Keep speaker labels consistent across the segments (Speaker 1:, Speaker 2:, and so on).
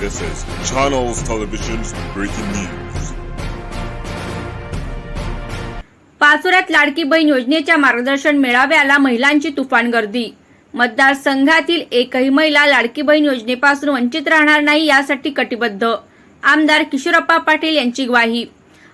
Speaker 1: This is Channels Television's breaking news.
Speaker 2: पाचोऱ्यात Ladki Bahin योजनेच्या मार्गदर्शन मेळाव्याला महिलांची तुफान गर्दी. मतदारसंघातील एकही महिला लाडकी बहीण योजनेपासून वंचित राहणार नाही यासाठी कटिबद्ध. आमदार किशोरप्पा पाटील यांची ग्वाही.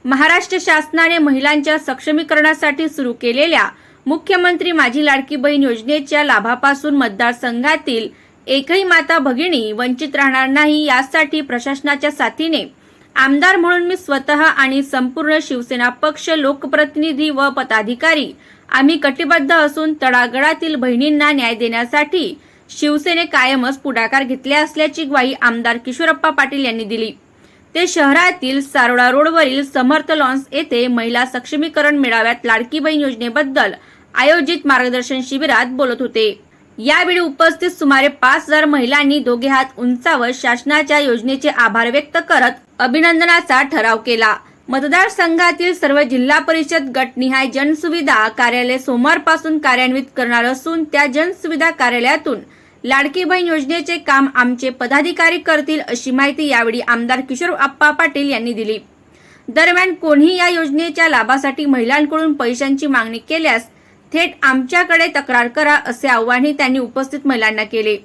Speaker 2: महाराष्ट्र शासनाने महिलांच्या सक्षमीकरणासाठी सुरू केलेल्या मुख्यमंत्री माझी लाडकी बहीण योजनेच्या लाभापासून मतदारसंघातील एकही माता भगिनी वंचित राहणार नाही यासाठी प्रशासनाच्या साथीने आमदार म्हणून मी स्वतः आणि संपूर्ण शिवसेना पक्ष लोकप्रतिनिधी व पदाधिकारी आम्ही कटिबद्ध असून तळागळातील बहिणींना न्याय देण्यासाठी शिवसेने कायमच पुढाकार घेतले असल्याची ग्वाही आमदार किशोरप्पा पाटील यांनी दिली. ते शहरातील सारोडा रोडवरील समर्थ लॉन्स येथे महिला सक्षमीकरण मेळाव्यात लाडकी बहीण योजनेबद्दल आयोजित मार्गदर्शन शिबिरात बोलत होते. यावेळी उपस्थित सुमारे पाच हजार महिलांनी दोघे हात उंचावर शासनाच्या योजनेचे आभार व्यक्त करत अभिनंदनाचा ठराव केला. मतदारसंघातील सर्व जिल्हा परिषद गटनिहाय जनसुविधा कार्यालय सोमवारपासून कार्यान्वित करणार असून त्या जनसुविधा कार्यालयातून लाडकी बहीण योजनेचे काम आमचे पदाधिकारी करतील अशी माहिती यावेळी आमदार किशोर आप्पा पाटील यांनी दिली. दरम्यान कोणीही या योजनेच्या लाभासाठी महिलांकडून पैशांची मागणी केल्यास थेट आमच्याकडे तक्रार करा असे आव्हानही त्यांनी उपस्थित महिलांना केले.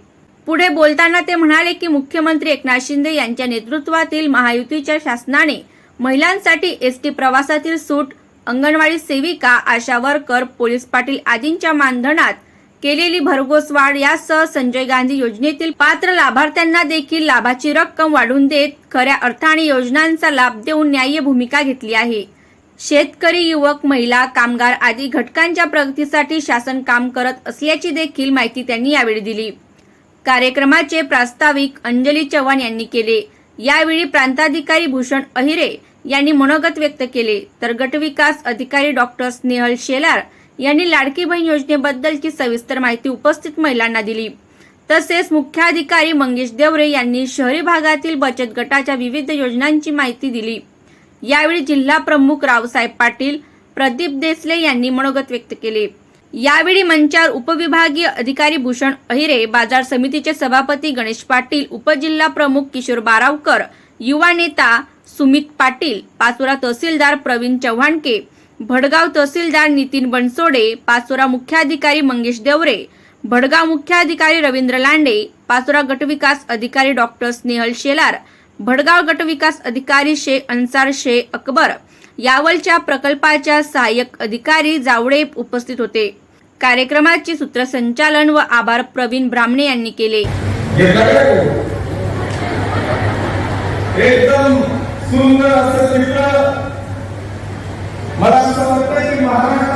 Speaker 2: पुढे बोलताना ते म्हणाले की मुख्यमंत्री एकनाथ शिंदे यांच्या नेतृत्वातील महायुतीच्या शासनाने महिलांसाठी एसटी प्रवासातील सूट अंगणवाडी सेविका आशा वर्कर पोलीस पाटील आदींच्या मानधनात केलेली भरघोस वाढ यासह संजय गांधी योजनेतील पात्र लाभार्थ्यांना देखील लाभाची रक्कम वाढवून देत खऱ्या अर्थाने योजनांचा लाभ देऊन न्याय्य भूमिका घेतली आहे. शेतकरी युवक महिला कामगार आदी घटकांच्या प्रगतीसाठी शासन काम करत असल्याची देखील माहिती त्यांनी यावेळी दिली. कार्यक्रमाचे प्रास्ताविक अंजली चव्हाण यांनी केले. यावेळी प्रांताधिकारी भूषण अहिरे यांनी मनोगत व्यक्त केले. तर गटविकास अधिकारी डॉक्टर स्नेहल शेलार यांनी लाडकी बहीण योजनेबद्दलची सविस्तर माहिती उपस्थित महिलांना दिली. तसेच मुख्याधिकारी मंगेश देवरे यांनी शहरी भागातील बचत गटाच्या विविध योजनांची माहिती दिली. यावेळी जिल्हा प्रमुख रावसाहेब पाटील प्रदीप देसले यांनी मनोगत व्यक्त केले. यावेळी मंचावर उपविभागीय अधिकारी भूषण अहिरे बाजार समितीचे सभापती गणेश पाटील उपजिल्हा प्रमुख किशोर बारावकर युवा नेता सुमित पाटील पाचोरा तहसीलदार प्रवीण चव्हाणके भडगाव तहसीलदार नितीन बनसोडे पाचोरा मुख्याधिकारी मंगेश देवरे भडगाव मुख्याधिकारी रवींद्र लांडे पाचोरा गटविकास अधिकारी डॉक्टर स्नेहल शेलार भडगाव गटविकास अधिकारी शे अन्सार शे अकबर यावलच्या प्रकल्पाच्या सहाय्यक अधिकारी जावडे उपस्थित होते. कार्यक्रमाचे सूत्रसंचालन व आभार प्रवीण ब्राह्मणे यांनी केले.
Speaker 3: एकदम सुंदर असं चित्र मला असं वाटतं की महाराष्ट्र